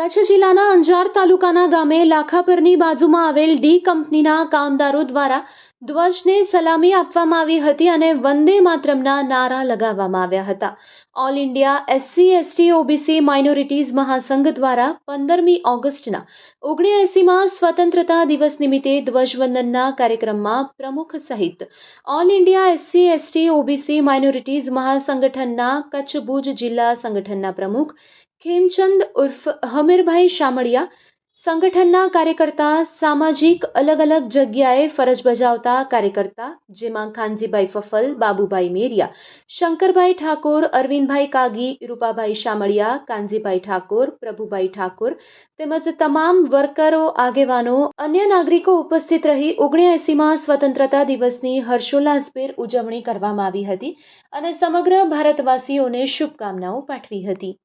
કચ્છ જિલ્લાના અંજાર તાલુકાના ગામે લાખાપરની બાજુમાં આવેલ ડી કંપનીના કામદારો દ્વારા ધ્વજને સલામી આપવામાં આવી હતી અને વંદે માતરમના નારા લગાવવામાં આવ્યા હતા. All India SC, ST, OBC, minorities મહાસંઘ દ્વારા પંદરમી ઓગસ્ટના ઓગણીએસીમાં સ્વતંત્રતા દિવસ નિમિત્તે ધ્વજવંદનના કાર્યક્રમમાં પ્રમુખ સહિત all India SC, ST, OBC, minorities મહાસંગઠનના Kutch Bhuj જિલ્લા સંગઠનના પ્રમુખ ખેમચંદ ઉર્ફ હમીરભાઈ શામળિયા સંગઠનના કાર્યકર્તા સામાજિક અલગ અલગ જગ્યાએ ફરજ બજાવતા કાર્યકર્તા જેમાં ખાનજીભાઈ ફફલ, બાબુભાઈ મેરિયા, શંકરભાઈ ઠાકોર, અરવિંદભાઈ કાગી, રૂપાભાઈ શામળિયા, કાનજીભાઈ ઠાકોર, પ્રભુભાઈ ઠાકોર તેમજ તમામ વર્કરો, આગેવાનો, અન્ય નાગરિકો ઉપસ્થિત રહી ઓગણએંસીમાં સ્વતંત્રતા દિવસની હર્ષોલ્લાસભેર ઉજવણી કરવામાં આવી હતી અને સમગ્ર ભારતવાસીઓને શુભકામનાઓ પાઠવી હતી.